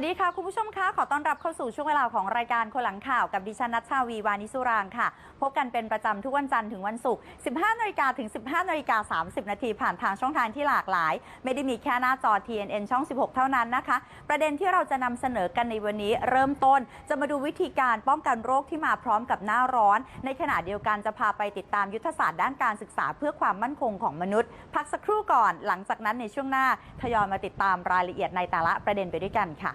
วัสดีค่ะคุณผู้ชมคะขอต้อนรับเข้าสู่ช่วงเวลาของรายการคนหลังข่าวกับดิฉันนัชชาวีวานิสุรางค่ะ พบกันเป็นประจำทุกวันจันทร์ถึงวันศุกร์ 15นาฬิกาถึง 15นาฬิกา30 นาทีผ่านทางช่องทางที่หลากหลาย ไม่ได้มีแค่หน้าจอ TNN ช่อง 16 เท่านั้นนะคะ ประเด็นที่เราจะนำเสนอกันในวันนี้เริ่มต้น จะมาดูวิธีการป้องกันโรคที่มาพร้อมกับหน้าร้อน ในขณะเดียวกันจะพาไปติดตามยุทธศาสตร์ด้านการศึกษาเพื่อความมั่นคงของมนุษย์ พักสักครู่ก่อน หลังจากนั้นในช่วงหน้าทยอยมาติดตามรายละเอียดในแต่ละประเด็นไปด้วยกันค่ะ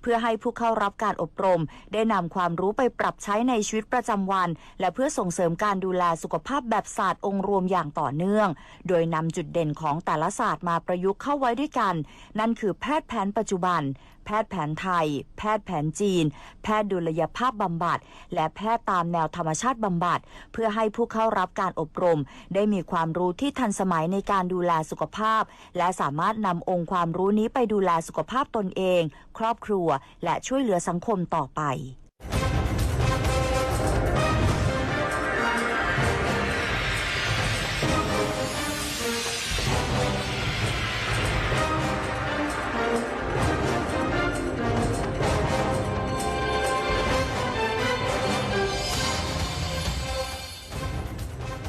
เพื่อให้ผู้เข้ารับการอบรม ได้นำความรู้ไปปรับใช้ในชีวิตประจำวัน และเพื่อส่งเสริมการดูแลสุขภาพแบบศาสตร์องค์รวมอย่างต่อเนื่อง โดยนำจุดเด่นของแต่ละศาสตร์มาประยุกต์เข้าไว้ด้วยกัน นั่นคือแพทย์แผนปัจจุบัน พทย์แผนไทย แพทย์แผนจีน แพทย์ดุลยภาพบำบัด และแพทย์ตามแนวธรรมชาติบำบัด เพื่อให้ผู้เข้ารับการอบรม ได้มีความรู้ที่ทันสมัยในการดูแลสุขภาพ และสามารถนำองค์ความรู้นี้ไปดูแลสุขภาพตนเอง ครอบครัว และช่วยเหลือสังคมต่อไป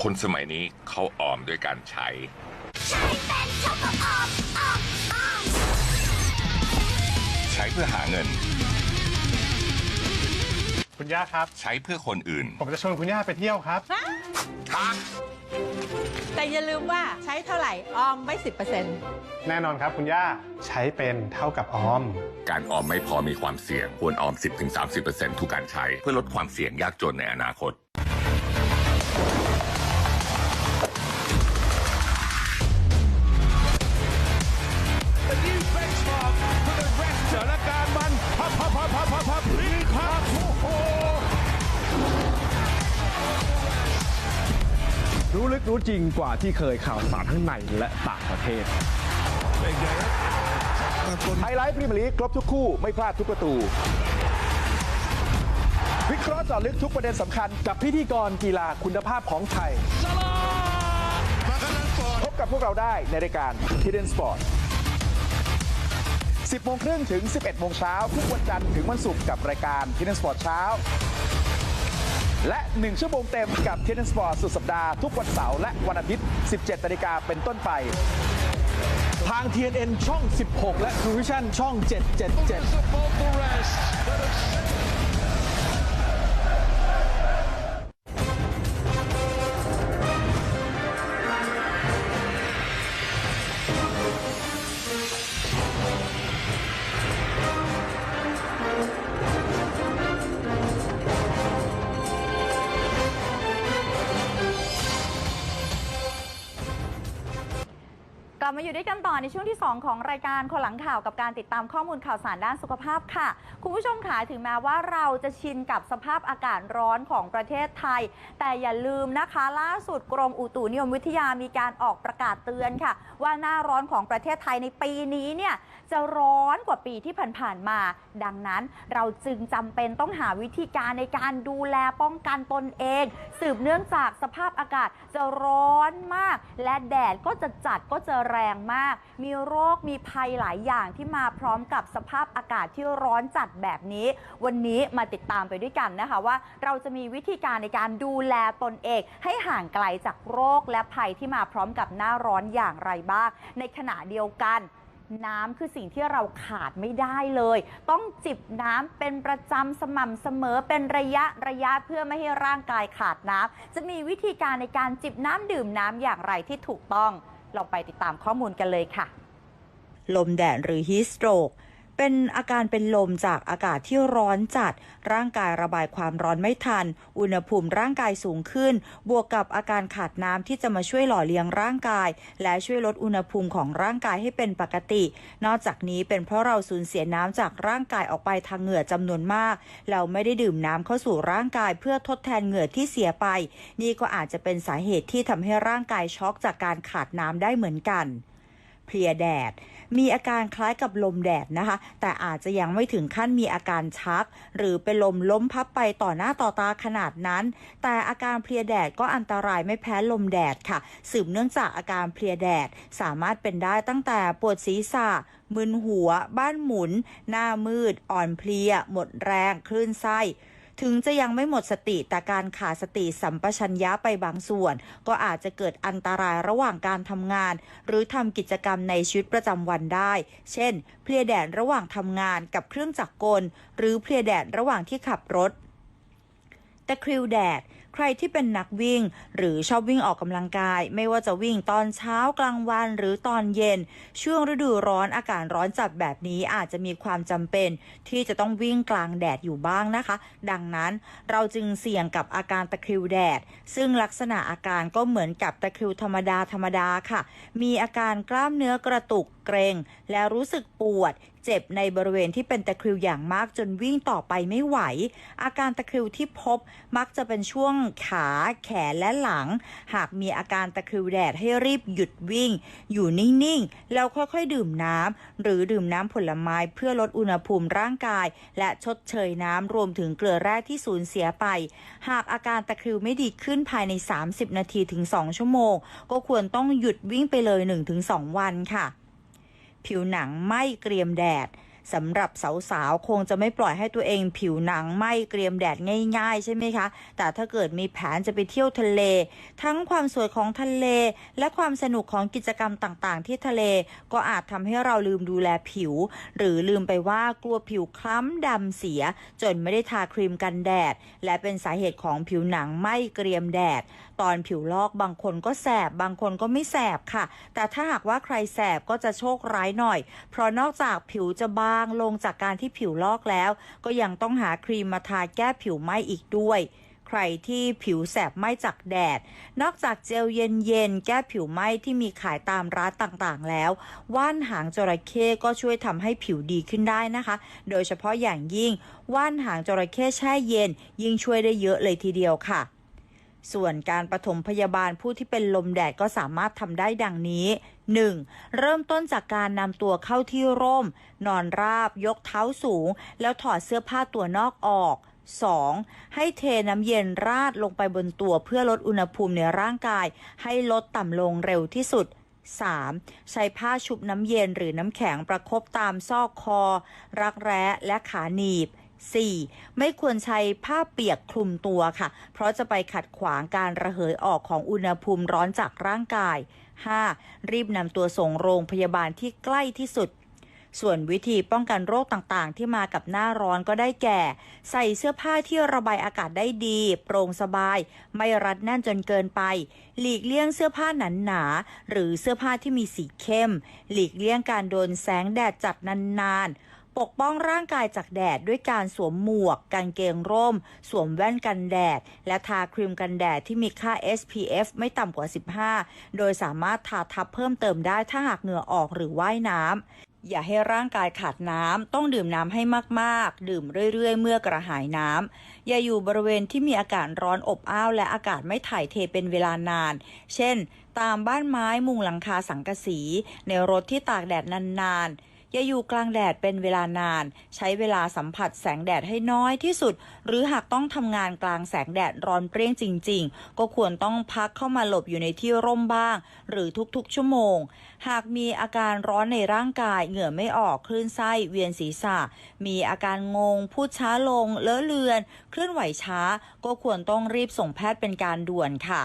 คนสมัยนี้เขาออมด้วยการใช้ใช้เพื่อหาเงิน คุณย่าครับ ใช้เพื่อคนอื่น ผมจะชวนคุณย่าไปเที่ยวครับแต่อย่าลืมว่าใช้เท่าไหร่ออมไว้สิบเปอร์เซ็นต์แน่นอนครับคุณย่าใช้เป็นเท่ากับออม การออมไม่พอมีความเสี่ยง ควรออม 10-30%ทุกการใช้ เพื่อลดความเสี่ยงยากจนในอนาคต รู้จริงกว่าที่เคยข่าวสารทั้งในและต่างประเทศไฮไลท์พรีเมียร์ลีกครบทุกคู่ไม่พลาดทุกประตู วิเคราะห์เจาะลึกทุกประเด็นสำคัญกับพิธีกรกีฬาคุณภาพของไทย พบกับพวกเราได้ในรายการ Hidden Sport 10โมงครึ่งถึง 11โมงเช้าทุกวันจันทร์ถึงวันศุกร์กับรายการ Hidden Sport เช้า และ 1 ชั่วโมงเต็มกับเทนนิสฟอร์สุดสัปดาห์ทุกวันเสาร์และวันอาทิตย์ 17นาฬิกาเป็นต้นไป ทาง TNN ช่อง 16 และ t r u Vision ช่อง 777 ในช่วงที่ 2 ของรายการคนหลังข่าวกับการติดตามข้อมูลข่าวสารด้านสุขภาพค่ะ คุณผู้ชมขาถึงแม้ว่าเราจะชินกับสภาพอากาศร้อนของประเทศไทย แต่อย่าลืมนะคะ ล่าสุดกรมอุตุนิยมวิทยามีการออกประกาศเตือนค่ะ ว่าหน้าร้อนของประเทศไทยในปีนี้เนี่ยจะร้อนกว่าปีที่ผ่านๆมา ดังนั้นเราจึงจำเป็นต้องหาวิธีการในการดูแลป้องกันตนเอง สืบเนื่องจากสภาพอากาศจะร้อนมาก และแดดก็จะจัดก็จะแรงมากมีโรคมีภัยหลายอย่างที่มาพร้อมกับสภาพอากาศที่ร้อนจัดแบบนี้ วันนี้มาติดตามไปด้วยกันนะคะว่า เราจะมีวิธีการในการดูแลตนเองให้ห่างไกลจากโรคและภัยที่มาพร้อมกับหน้าร้อนอย่างไรบ้าง ในขณะเดียวกันน้ำคือสิ่งที่เราขาดไม่ได้เลย ต้องจิบน้ำเป็นประจำสม่ำเสมอเป็นระยะระยะเพื่อไม่ให้ร่างกายขาดน้ำจะมีวิธีการในการจิบน้ำดื่มน้ำอย่างไรที่ถูกต้อง ลองไปติดตามข้อมูลกันเลยค่ะ ลมแดดหรือฮีสโตรก เป็นอาการเป็นลมจากอากาศที่ร้อนจัด ร่างกายระบายความร้อนไม่ทัน อุณหภูมิร่างกายสูงขึ้น บวกกับอาการขาดน้ำที่จะมาช่วยหล่อเลี้ยงร่างกาย และช่วยลดอุณหภูมิของร่างกายให้เป็นปกติ นอกจากนี้เป็นเพราะเราสูญเสียน้ำจากร่างกายออกไปทางเหงื่อจำนวนมาก เราไม่ได้ดื่มน้ำเข้าสู่ร่างกายเพื่อทดแทนเหงื่อที่เสียไป นี่ก็อาจจะเป็นสาเหตุที่ทำให้ร่างกายช็อกจากการขาดน้ำได้เหมือนกันเพลียแดด มีอาการคล้ายกับลมแดดนะคะ แต่อาจจะยังไม่ถึงขั้นมีอาการชัก หรือเป็นลมล้มพับไปต่อหน้าต่อตาขนาดนั้น แต่อาการเพลียแดดก็อันตรายไม่แพ้ลมแดดค่ะ สืบเนื่องจากอาการเพลียแดดสามารถเป็นได้ตั้งแต่ปวดศีรษะมึนหัว บ้านหมุน หน้ามืด อ่อนเพลีย หมดแรง คลื่นไส้ ถึงจะยังไม่หมดสติแต่การขาดสติสัมปชัญญะไปบางส่วน ก็อาจจะเกิดอันตรายระหว่างการทำงาน หรือทำกิจกรรมในชีวิตประจำวันได้ เช่น เพลียแดดระหว่างทำงานกับเครื่องจักรกล หรือเพลียแดดระหว่างที่ขับรถตะคริวแดด ใครที่เป็นนักวิ่ง หรือชอบวิ่งออกกำลังกาย ไม่ว่าจะวิ่งตอนเช้ากลางวันหรือตอนเย็น ช่วงฤดูร้อนอากาศร้อนจัดแบบนี้อาจจะมีความจำเป็น ที่จะต้องวิ่งกลางแดดอยู่บ้างนะคะ ดังนั้นเราจึงเสี่ยงกับอาการตะคริวแดด ซึ่งลักษณะอาการก็เหมือนกับตะคริวธรรมดาธรรมดาค่ะ มีอาการกล้ามเนื้อกระตุกเกรง และรู้สึกปวด เจ็บในบริเวณที่เป็นตะคริวอย่างมากจนวิ่งต่อไปไม่ไหว อาการตะคริวที่พบมักจะเป็นช่วงขาแขนและหลัง หากมีอาการตะคริวแดดให้รีบหยุดวิ่ง อยู่นิ่งๆ แล้วค่อยๆ ดื่มน้ำหรือดื่มน้ำผลไม้เพื่อลดอุณหภูมิร่างกาย และชดเชยน้ำรวมถึงเกลือแร่ที่สูญเสียไป หากอาการตะคริวไม่ดีขึ้นภายใน 30 นาทีถึง 2 ชั่วโมง ก็ควรต้องหยุดวิ่งไปเลย 1-2 วันค่ะ ผิวหนังไม่เกรียมแดด สำหรับสาวๆ คงจะไม่ปล่อยให้ตัวเองผิวหนังไหม้เกรียมแดดง่ายๆ ใช่ไหมคะ แต่ถ้าเกิดมีแผนจะไปเที่ยวทะเล ทั้งความสวยของทะเล และความสนุกของกิจกรรมต่างๆ ที่ทะเลก็อาจทำให้เราลืมดูแลผิว หรือลืมไปว่ากลัวผิวคล้ำดำเสีย จนไม่ได้ทาครีมกันแดด และเป็นสาเหตุของผิวหนังไหม้เกรียมแดด ตอนผิวลอกบางคนก็แสบบางคนก็ไม่แสบค่ะ แต่ถ้าหากว่าใครแสบก็จะโชคร้ายหน่อย เพราะนอกจากผิวจะบางลงจากการที่ผิวลอกแล้ว ก็ยังต้องหาครีมมาทาแก้ผิวไหม้อีกด้วยใครที่ผิวแสบไหม้จากแดด นอกจากเจลเย็นๆ แก้ผิวไหม้ที่มีขายตามร้านต่างๆ แล้ว ว่านหางจระเข้ก็ช่วยทำให้ผิวดีขึ้นได้นะคะ โดยเฉพาะอย่างยิ่ง ว่านหางจระเข้แช่เย็น ยิ่งช่วยได้เยอะเลยทีเดียวค่ะ ส่วนการปฐมพยาบาลผู้ที่เป็นลมแดดก็สามารถทำได้ดังนี้ 1. เริ่มต้นจากการนำตัวเข้าที่ร่ม นอนราบ ยกเท้าสูง แล้วถอดเสื้อผ้าตัวนอกออก 2. ให้เทน้ำเย็นราดลงไปบนตัวเพื่อลดอุณหภูมิในร่างกาย ให้ลดต่ำลงเร็วที่สุด 3. ใช้ผ้าชุบน้ำเย็นหรือน้ำแข็งประคบตามซอกคอ รักแร้และขาหนีบ 4. ไม่ควรใช้ผ้าเปียกคลุมตัวค่ะ เพราะจะไปขัดขวางการระเหยออกของอุณหภูมิร้อนจากร่างกาย 5. รีบนำตัวส่งโรงพยาบาลที่ใกล้ที่สุด ส่วนวิธีป้องกันโรคต่างๆ ที่มากับหน้าร้อนก็ได้แก่ ใส่เสื้อผ้าที่ระบายอากาศได้ดี โปร่งสบาย ไม่รัดแน่นจนเกินไป หลีกเลี่ยงเสื้อผ้าหนาหนาๆหรือเสื้อผ้าที่มีสีเข้ม หลีกเลี่ยงการโดนแสงแดดจัดนานๆ ปกป้องร่างกายจากแดดด้วยการสวมหมวก กางเกงร่ม สวมแว่นกันแดด และทาครีมกันแดดที่มีค่า SPF ไม่ต่ำกว่า 15 โดยสามารถทาทับเพิ่มเติมได้ถ้าหากเหงื่อออกหรือว่ายน้ำอย่าให้ร่างกายขาดน้ำ ต้องดื่มน้ำให้มาก ๆ ดื่มเรื่อย ๆ เมื่อกระหายน้ำ อย่าอยู่บริเวณที่มีอากาศร้อนอบอ้าว และอากาศไม่ถ่ายเทเป็นเวลานาน เช่น ตามบ้านไม้มุงหลังคาสังกะสี ในรถที่ตากแดดนาน ๆ อย่าอยู่กลางแดดเป็นเวลานาน ใช้เวลาสัมผัสแสงแดดให้น้อยที่สุด หรือหากต้องทำงานกลางแสงแดดร้อนเปรี้ยงจริง ๆ ก็ควรต้องพักเข้ามาหลบอยู่ในที่ร่มบ้าง หรือทุกๆ ชั่วโมง หากมีอาการร้อนในร่างกาย เหงื่อไม่ออกคลื่นไส้เวียนศีรษะ มีอาการงง พูดช้าลง เลอะเลือน เคลื่อนไหวช้า ก็ควรต้องรีบส่งแพทย์เป็นการด่วนค่ะ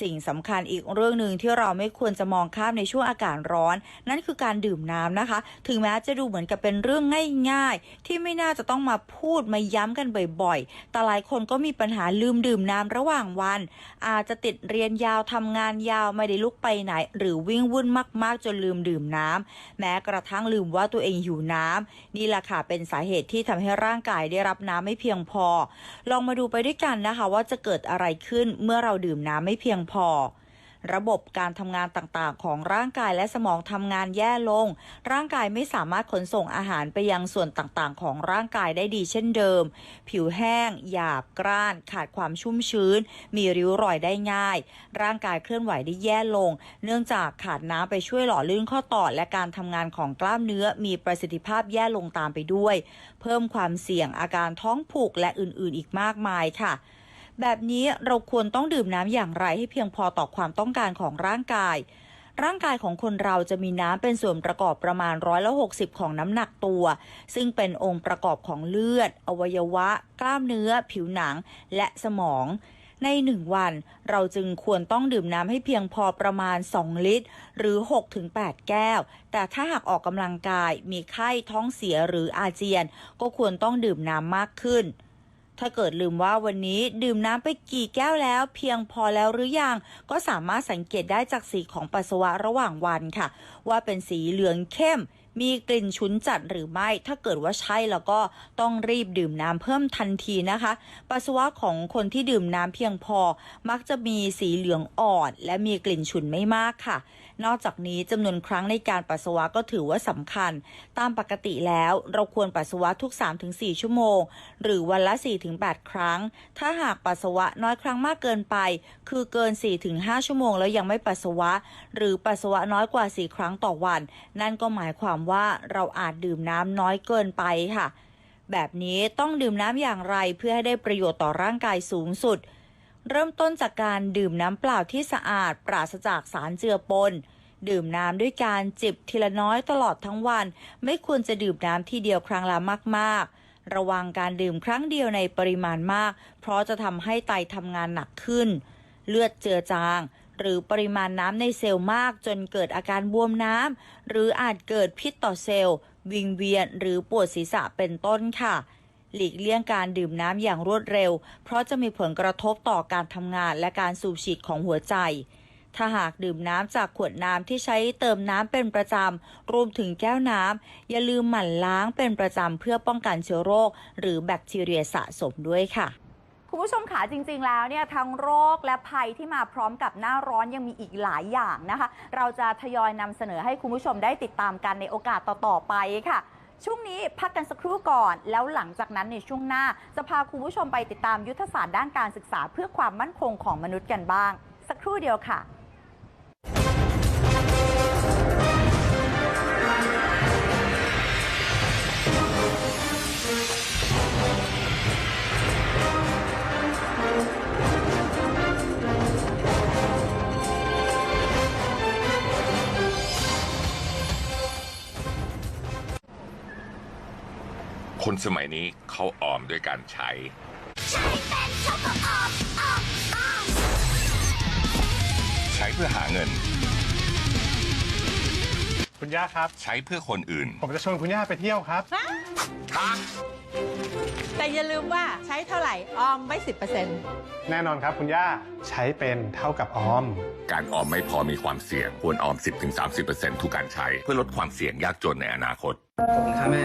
สิ่งสำคัญอีกเรื่องหนึ่งที่เราไม่ควรจะมองข้ามในช่วงอากาศร้อน นั่นคือการดื่มน้ำนะคะ ถึงแม้จะดูเหมือนกับเป็นเรื่องง่ายๆ ที่ไม่น่าจะต้องมาพูดมาย้ำกันบ่อยๆ แต่หลายคนก็มีปัญหาลืมดื่มน้ำระหว่างวัน อาจจะติดเรียนยาวทำงานยาวไม่ได้ลุกไปไหน หรือวิ่งวุ่นมากๆ จนลืมดื่มน้ำแม้กระทั่งลืมว่าตัวเองหิวน้ำนี่แหละค่ะเป็นสาเหตุที่ทำให้ร่างกายได้รับน้ำไม่เพียงพอ ลองมาดูไปด้วยกันนะคะ ว่าจะเกิดอะไรขึ้นเมื่อเราดื่มน้ำไม่เพียงพอ ระบบการทำงานต่างๆ ของร่างกายและสมองทำงานแย่ลง ร่างกายไม่สามารถขนส่งอาหารไปยังส่วนต่างๆ ของร่างกายได้ดีเช่นเดิม ผิวแห้ง หยาบกร้าน ขาดความชุ่มชื้น มีริ้วรอยได้ง่าย ร่างกายเคลื่อนไหวได้แย่ลง เนื่องจากขาดน้ำไปช่วยหล่อลื่นข้อต่อและการทำงานของกล้ามเนื้อมีประสิทธิภาพแย่ลงตามไปด้วย เพิ่มความเสี่ยงอาการท้องผูกและอื่นๆ อีกมากมายค่ะ แบบนี้เราควรต้องดื่มน้ำอย่างไรให้เพียงพอต่อความต้องการของร่างกาย ร่างกายของคนเราจะมีน้ำเป็นส่วนประกอบประมาณร้อยละ60 ของน้ำหนักตัว ซึ่งเป็นองค์ประกอบของเลือด อวัยวะ กล้ามเนื้อ ผิวหนัง และสมองในหนึ่งวัน เราจึงควรต้องดื่มน้ำให้เพียงพอประมาณ 2 ลิตร หรือ 6-8 แก้ว แต่ถ้าหากออกกำลังกายมีไข้ท้องเสียหรืออาเจียน ก็ควรต้องดื่มน้ำมากขึ้น ถ้าเกิดลืมว่าวันนี้ดื่มน้ำไปกี่แก้วแล้ว เพียงพอแล้วหรือยัง ก็สามารถสังเกตได้จากสีของปัสสาวะระหว่างวันค่ะ ว่าเป็นสีเหลืองเข้ม มีกลิ่นฉุนจัดหรือไม่ ถ้าเกิดว่าใช่แล้วก็ต้องรีบดื่มน้ำเพิ่มทันทีนะคะ ปัสสาวะของคนที่ดื่มน้ำเพียงพอ มักจะมีสีเหลืองอ่อน และมีกลิ่นฉุนไม่มากค่ะ นอกจากนี้จำนวนครั้งในการปัสสาวะก็ถือว่าสำคัญ ตามปกติแล้วเราควรปัสสาวะทุก 3-4 ชั่วโมง หรือวันละ 4-8 ครั้ง ถ้าหากปัสสาวะน้อยครั้งมากเกินไป คือเกิน 4-5 ชั่วโมงแล้วยังไม่ปัสสาวะ หรือปัสสาวะน้อยกว่า 4 ครั้งต่อวัน นั่นก็หมายความว่าเราอาจดื่มน้ำน้อยเกินไปค่ะ แบบนี้ต้องดื่มน้ำอย่างไรเพื่อให้ได้ประโยชน์ต่อร่างกายสูงสุด เริ่มต้นจากการดื่มน้ำเปล่าที่สะอาดปราศจากสารเจือปน ดื่มน้ำด้วยการจิบทีละน้อยตลอดทั้งวัน ไม่ควรจะดื่มน้ำทีเดียวครั้งละมากๆ ระวังการดื่มครั้งเดียวในปริมาณมาก เพราะจะทำให้ไตทำงานหนักขึ้น เลือดเจือจาง หรือปริมาณน้ำในเซลล์มากจนเกิดอาการบวมน้ำหรืออาจเกิดพิษต่อเซลล์ วิงเวียนหรือปวดศีรษะเป็นต้นค่ะ หลีกเลี่ยงการดื่มน้ำอย่างรวดเร็ว เพราะจะมีผลกระทบต่อการทำงานและการสูบฉีดของหัวใจ ถ้าหากดื่มน้ำจากขวดน้ำที่ใช้เติมน้ำเป็นประจำ รวมถึงแก้วน้ำ อย่าลืมหมั่นล้างเป็นประจำเพื่อป้องกันเชื้อโรค หรือแบคทีเรียสะสมด้วยค่ะคุณผู้ชมขาจริง ๆ แล้วเนี่ยทั้งโรคและภัยที่มาพร้อมกับหน้าร้อนยังมีอีกหลายอย่างนะคะ เราจะทยอยนำเสนอให้คุณผู้ชมได้ติดตามกันในโอกาสต่อ ๆ ไปค่ะ ช่วงนี้พักกันสักครู่ก่อน แล้วหลังจากนั้นในช่วงหน้า จะพาคุณผู้ชมไปติดตามยุทธศาสตร์ด้านการศึกษาเพื่อความมั่นคงของมนุษย์กันบ้าง สักครู่เดียวค่ะ คนสมัยนี้เขาออมด้วยการใช้ใช้เพื่อหาเงิน คุณย่าครับ ใช้เพื่อคนอื่น ผมจะชวนคุณย่าไปเที่ยวครับแต่อย่าลืมว่าใช้เท่าไหร่ออมไว้10%แน่นอนครับคุณย่าใช้เป็นเท่ากับออม การออมไม่พอมีความเสี่ยง ควรออม 10-30%ทุกการใช้ เพื่อลดความเสี่ยงยากจนในอนาคตขอบคุณครับแม่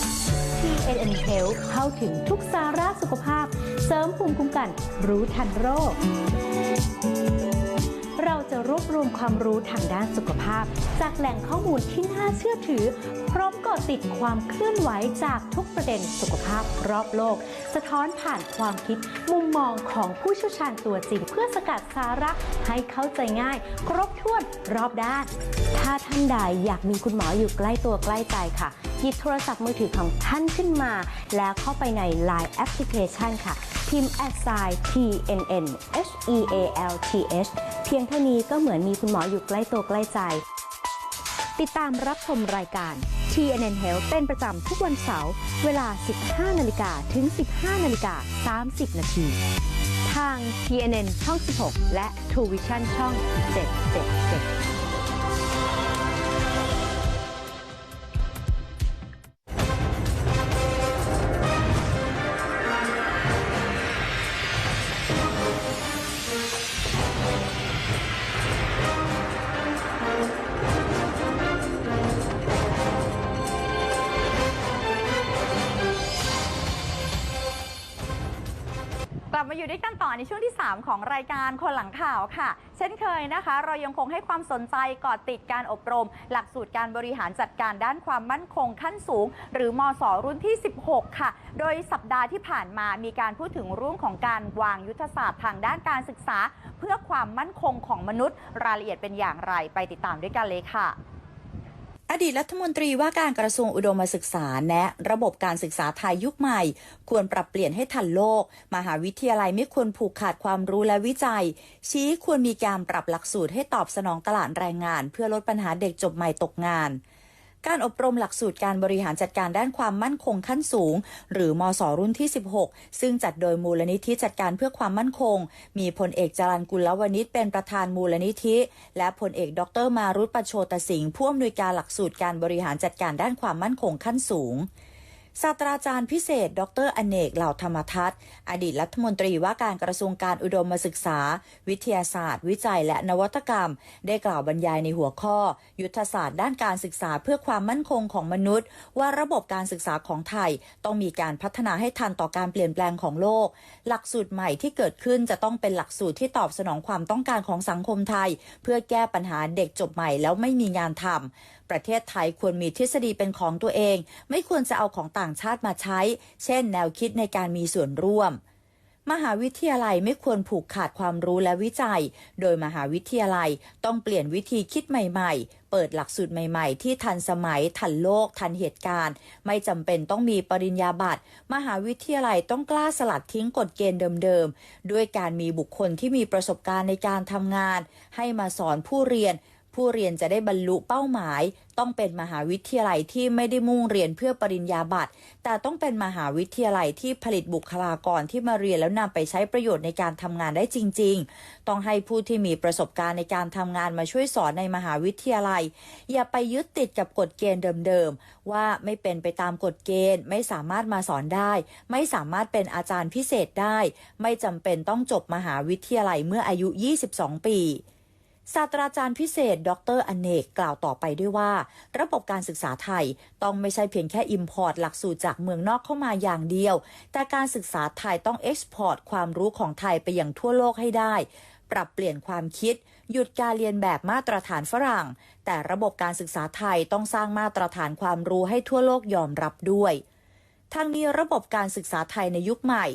TNN Health เข้าถึงทุกสาระสุขภาพ เสริมภูมิคุ้มกันรู้ทันโรค เราจะรวบรวมความรู้ทางด้านสุขภาพ จากแหล่งข้อมูลที่น่าเชื่อถือ พร้อมกาะติดความเคลื่อนไหวจากทุกประเด็นสุขภาพรอบโลก สะท้อนผ่านความคิดมุมมองของผู้เชี่ยวชาญตัวจริง เพื่อสกัดสาระให้เข้าใจง่าย ครบถ้วนรอบด้าน ถ้าท่านใดอยากมีคุณหมออยู่ใกล้ตัวใกล้ใจค่ะ หยิบโทรศัพท์มือถือของท่านขึ้นมา แล้วเข้าไปใน Line Application ค่ะ พิมพ์ a s i TNN H E A L T H เพียงเท่านี้ก็เหมือนมีคุณหมออยู่ใกล้ตัวใกล้ใจ ติดตามรับชมรายการ TNN Health เป็นประจำทุกวันเสาร์เวลา 15 นาฬิกาถึง 15 นาฬิกา 30 นาทีทาง TNN ช่อง 16 และ True Vision ช่อง 777 3 ของรายการคนหลังข่าวค่ะ เช่นเคยนะคะ เรายังคงให้ความสนใจกาะติดการอบรม หลักสูตรการบริหารจัดการด้านความมั่นคงขั้นสูง หรือมศรุ่นที่ 16 ค่ะ โดยสัปดาห์ที่ผ่านมามีการพูดถึงเรื่องของการวางยุทธศาสตร์ทางด้านการศึกษา เพื่อความมั่นคงของมนุษย์ รายละเอียดเป็นอย่างไรไปติดตามด้วยกันเลยค่ะ อดีตรัฐมนตรีว่าการกระทรวงอุดมศึกษาแนะ ระบบการศึกษาไทยยุคใหม่ ควรปรับเปลี่ยนให้ทันโลก มหาวิทยาลัยไม่ควรผูกขาดความรู้และวิจัย ชี้ควรมีการปรับหลักสูตรให้ตอบสนองตลาดแรงงาน เพื่อลดปัญหาเด็กจบใหม่ตกงาน การอบรมหลักสูตรการบริหารจัดการด้านความมั่นคงขั้นสูง หรือมศรุ่นที่ 16 ซึ่งจัดโดยมูลนิธิจัดการเพื่อความมั่นคง มีพลเอกจรันกุลวณิชเป็นประธานมูลนิธิ และพลเอกดรมารุตประโชตสิงห์ผู้อำนวยการหลักสูตรการบริหารจัดการด้านความมั่นคงขั้นสูง ศาสตราจารย์พิเศษ ดรอเนกเหล่าธรรมทัศน์ อดีตรัฐมนตรีว่าการกระทรวงการอุดมศึกษา วิทยาศาสตร์ วิจัยและนวัตกรรม ได้กล่าวบรรยายในหัวข้อ ยุทธศาสตร์ด้านการศึกษาเพื่อความมั่นคงของมนุษย์ ว่าระบบการศึกษาของไทย ต้องมีการพัฒนาให้ทันต่อการเปลี่ยนแปลงของโลก หลักสูตรใหม่ที่เกิดขึ้นจะต้องเป็นหลักสูตรที่ตอบสนองความต้องการของสังคมไทย เพื่อแก้ปัญหาเด็กจบใหม่แล้วไม่มีงานทำ ประเทศไทยควรมีทฤษฎีเป็นของตัวเอง ไม่ควรจะเอาของต่างชาติมาใช้ เช่น แนวคิดในการมีส่วนร่วม มหาวิทยาลัยไม่ควรผูกขาดความรู้และวิจัย โดยมหาวิทยาลัยต้องเปลี่ยนวิธีคิดใหม่ ๆ เปิดหลักสูตรใหม่ ๆ ที่ทันสมัย ทันโลก ทันเหตุการณ์ ไม่จำเป็นต้องมีปริญญาบัตร มหาวิทยาลัยต้องกล้าสลัดทิ้งกฎเกณฑ์เดิมๆ ด้วยการมีบุคคลที่มีประสบการณ์ในการทำงาน ให้มาสอนผู้เรียน ผู้เรียนจะได้บรรลุเป้าหมาย ต้องเป็นมหาวิทยาลัยที่ไม่ได้มุ่งเรียนเพื่อปริญญาบัตรแต่ต้องเป็นมหาวิทยาลัยที่ผลิตบุคลากรที่มาเรียนแล้วนำไปใช้ประโยชน์ในการทำงานได้จริง ๆ ต้องให้ผู้ที่มีประสบการณ์ในการทำงานมาช่วยสอนในมหาวิทยาลัย อย่าไปยึดติดกับกฎเกณฑ์เดิมๆว่าไม่เป็นไปตามกฎเกณฑ์ ไม่สามารถมาสอนได้ ไม่สามารถเป็นอาจารย์พิเศษได้ ไม่จำเป็นต้องจบมหาวิทยาลัยเมื่ออายุ 22 ปี ศาสตราจารย์พิเศษ ดรอเนกกล่าวต่อไปด้วยว่า ระบบการศึกษาไทยต้องไม่ใช่เพียงแค่อิมพอร์ตหลักสูตรจากเมืองนอกเข้ามาอย่างเดียว แต่การศึกษาไทยต้องเอ็กซ์พอร์ตความรู้ของไทยไปยังทั่วโลกให้ได้ ปรับเปลี่ยนความคิด หยุดการเรียนแบบมาตรฐานฝรั่ง แต่ระบบการศึกษาไทยต้องสร้างมาตรฐานความรู้ให้ทั่วโลกยอมรับด้วยทั้งนี้ระบบการศึกษาไทยในยุคใหม่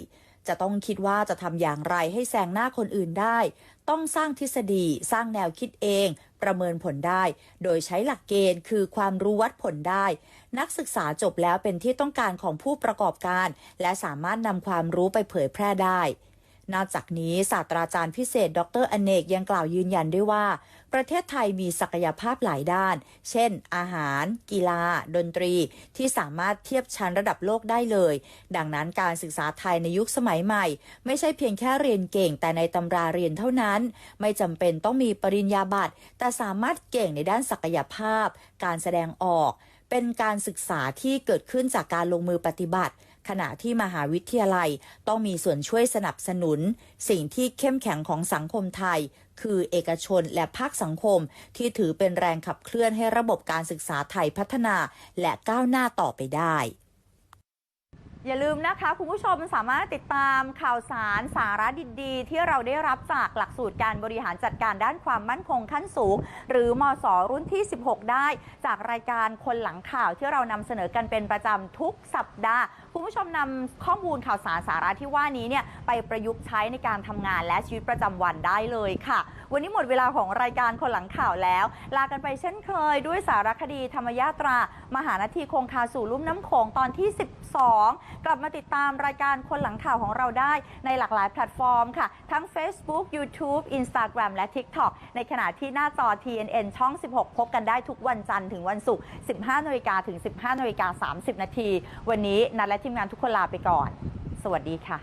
จะต้องคิดว่าจะทำอย่างไรให้แซงหน้าคนอื่นได้ ต้องสร้างทฤษฎี สร้างแนวคิดเอง ประเมินผลได้ โดยใช้หลักเกณฑ์คือความรู้วัดผลได้ นักศึกษาจบแล้วเป็นที่ต้องการของผู้ประกอบการ และสามารถนำความรู้ไปเผยแพร่ได้นอกจากนี้ศาสตราจารย์พิเศษ ดรอเนกยังกล่าวยืนยันด้วยว่า ประเทศไทยมีศักยภาพหลายด้าน เช่น อาหาร กีฬา ดนตรี ที่สามารถเทียบชั้นระดับโลกได้เลย ดังนั้นการศึกษาไทยในยุคสมัยใหม่ ไม่ใช่เพียงแค่เรียนเก่งแต่ในตำราเรียนเท่านั้น ไม่จำเป็นต้องมีปริญญาบัตรแต่สามารถเก่งในด้านศักยภาพ การแสดงออก เป็นการศึกษาที่เกิดขึ้นจากการลงมือปฏิบัติ ขณะที่มหาวิทยาลัยต้องมีส่วนช่วยสนับสนุน สิ่งที่เข้มแข็งของสังคมไทย คือเอกชนและภาคสังคม ที่ถือเป็นแรงขับเคลื่อนให้ระบบการศึกษาไทยพัฒนา และก้าวหน้าต่อไปได้อย่าลืมนะคะ คุณผู้ชมสามารถติดตามข่าวสารสาระดีๆ ที่เราได้รับจากหลักสูตรการบริหารจัดการด้านความมั่นคงขั้นสูง หรือมศรุ่นที่ 16 ได้ จากรายการคนหลังข่าวที่เรานำเสนอกันเป็นประจำทุกสัปดาห์ คุณผู้ชมนำข้อมูลข่าวสารสาระที่ว่านี้เนี่ยไปประยุกต์ใช้ในการทำงานและชีวิตประจำวันได้เลยค่ะ วันนี้หมดเวลาของรายการคนหลังข่าวแล้ว ลากันไปเช่นเคย ด้วยสารคดีธรรมยาตรา มหานาทีคงคาสู่ลุ่มน้ำโขงตอนที่ 12 กลับมาติดตามรายการคนหลังข่าวของเราได้ในหลากหลายแพลตฟอร์มค่ะ ทั้ง Facebook YouTube Instagram และ TikTok ในขณะที่หน้าจอ TNN ช่อง 16 พบกันได้ทุกวันจันทร์ถึงวันศุกร์15นาฬิกาถึง 15นาฬิกา30 นาที วันนี้นัดและทีมงานทุกคนลาไปก่อน สวัสดีค่ะ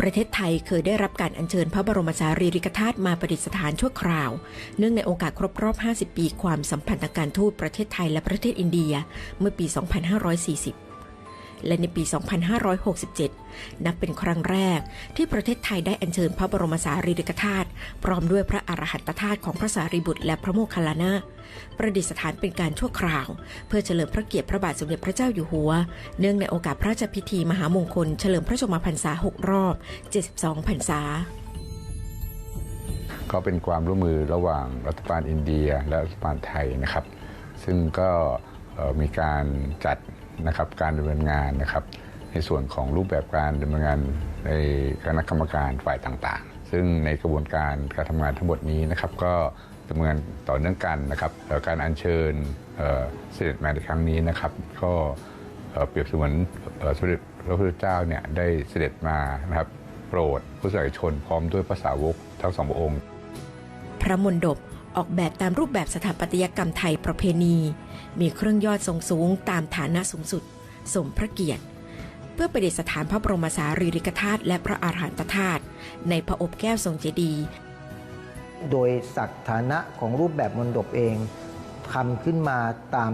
ประเทศไทยเคยได้รับการอัญเชิญพระบรมสารีริกธาตุมาประดิษฐานชั่วคราว เนื่องในโอกาสครบรอบ 50 ปีความสัมพันธ์ทางการทูตประเทศไทยและประเทศอินเดียเมื่อปี 2540 และในปี 2567 นับเป็นครั้งแรกที่ประเทศไทยได้อัญเชิญพระบรมสารีริกธาตุพร้อมด้วยพระอรหันตธาตุของพระสารีบุตรและพระโมคคัลลานะประดิษฐานเป็นการชั่วคราว เพื่อเฉลิมพระเกียรติพระบาทสมเด็จพระเจ้าอยู่หัว เนื่องในโอกาสพระราชพิธีมหามงคล เฉลิมพระชมพรรษา 6 รอบ 72 พรรษาก็เป็นความร่วมมือระหว่างรัฐบาลอินเดียและรัฐบาลไทยนะครับ ซึ่งก็มีการจัด นะครับการดำเนินงานนะครับในส่วนของรูปแบบการดำเนินงานในคณะกรรมการฝ่ายต่างๆ ซึ่งในกระบวนการการทำงานทั้งหมดนี้นะครับก็ดำเนินต่อเนื่องกันนะครับการอัญเชิญเสด็จมาในครั้งนี้นะครับก็เปรียบเสมือนสมเด็จพระพุทธเจ้าเนี่ยได้เสด็จมานะครับโปรดผู้สาธารณชนพร้อมด้วยพระสาวกทั้งสองพระองค์ พระมณฑป ออกแบบตามรูปแบบสถาปัตยกรรมไทยประเพณี มีเครื่องยอดทรงสูงตามฐานะสูงสุด สมพระเกียรติ เพื่อประดิษฐานพระบรมสารีริกธาตุและพระอาหารหันตธาตุในพระอบแก้วทรงเจดีย์โดยศักฐานะของรูปแบบมนดบเองทำขึ้นมาตาม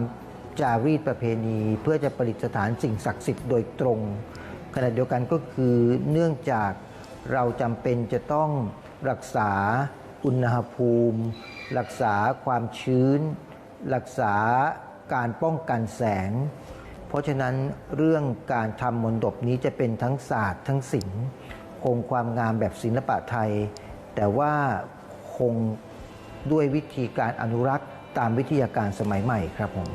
จารีตประเพณี เพื่อจะประดิษฐานสิ่งศักดิ์สิทธิ์โดยตรง ขณะเดียวกันก็คือเนื่องจากเราจำเป็นจะต้องรักษาอุณหภูมิ รักษาความชื้น รักษาการป้องกันแสง เพราะฉะนั้นเรื่องการทำมนดบนี้จะเป็นทั้งศาสตร์ทั้งศิลป์คงความงามแบบศิลปะไทย แต่ว่าคงด้วยวิธีการอนุรักษ์ตามวิทยาการสมัยใหม่ครับผม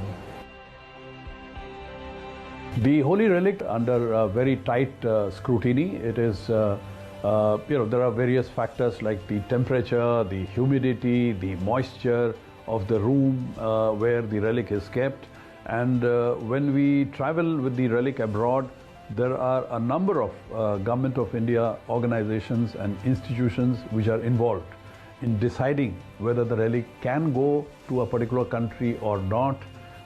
The holy relic under uh, very tight uh, scrutiny. It is, uh, uh, you know, there are various factors like the temperature, the humidity, the moisture of the room uh, where the relic is kept. And uh, when we travel with the relic abroad, there are a number of uh, Government of India organizations and institutions which are involved in deciding whether the relic can go to a particular country or not,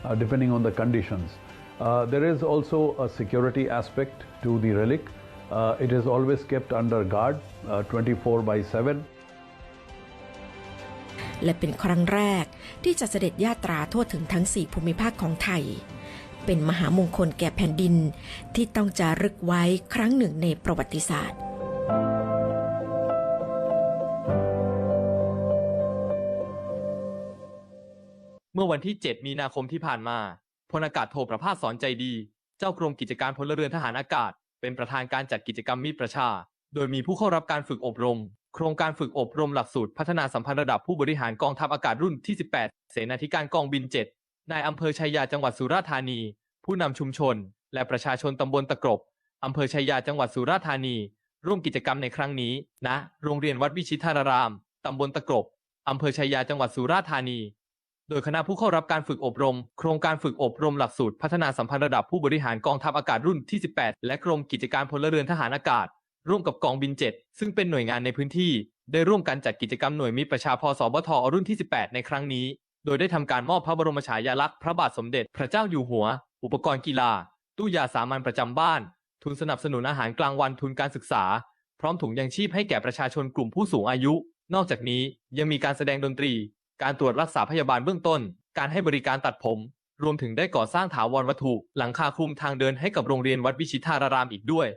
uh, depending on the conditions. Uh, there is also a security aspect to the relic. Uh, it is always kept under guard uh, 24 by 7. และเป็นครั้งแรกที่จะเสด็จญาตราทั่วถึงทั้ง4ภูมิภาคของไทย เป็นมหามงคลแก่แผ่นดินที่ต้องจารึกไว้ครั้งหนึ่งในประวัติศาสตร์ เมื่อวันที่ 7 มีนาคมที่ผ่านมาพลอากาศโทประภาสสอนใจดี เจ้ากรมกิจการพลเรือนทหารอากาศ เป็นประธานการจัดกิจกรรมมิตรประชา โดยมีผู้เข้ารับการฝึกอบรม โครงการฝึกอบรมหลักสูตรพัฒนาสัมพันธ์ระดับผู้บริหารกองทัพอากาศรุ่นที่ 18 เสนาธิการกองบิน 7 นายอำเภอชัยยาจังหวัดสุราษฎร์ธานี ผู้นำชุมชน และประชาชนตำบลตะกรบอำเภอชัยยาจังหวัดสุราษฎร์ธานี ร่วมกิจกรรมในครั้งนี้ณโรงเรียนวัดวิชิตารารามตำบลตะกรบอำเภอชัยยาจังหวัดสุราษฎร์ธานี โดยคณะผู้เข้ารับการฝึกอบรม โครงการฝึกอบรมหลักสูตร พัฒนาสัมพันธ์ระดับผู้บริหารกองทัพอากาศรุ่นที่ 18 และกรมกิจการพลเรือนทหารอากาศ ร่วมกับกองบิน 7 ซึ่งเป็นหน่วยงานในพื้นที่ ได้ร่วมกันจัดกิจกรรมหน่วยมิตรประชาพสบทรุ่นที่ 18 ในครั้งนี้ โดยได้ทำการมอบพระบรมฉายาลักษณ์พระบาทสมเด็จพระเจ้าอยู่หัว อุปกรณ์กีฬา ตู้ยาสามัญประจำบ้าน ทุนสนับสนุนอาหารกลางวันทุนการศึกษา พร้อมถุงยังชีพให้แก่ประชาชนกลุ่มผู้สูงอายุ นอกจากนี้ยังมีการแสดงดนตรี การตรวจรักษาพยาบาลเบื้องต้น การให้บริการตัดผม รวมถึงได้ก่อสร้างถาวรวัตถุ หลังคาคลุมทางเดินให้กับโรงเรียนวัดวิชิตารารามอีกด้วย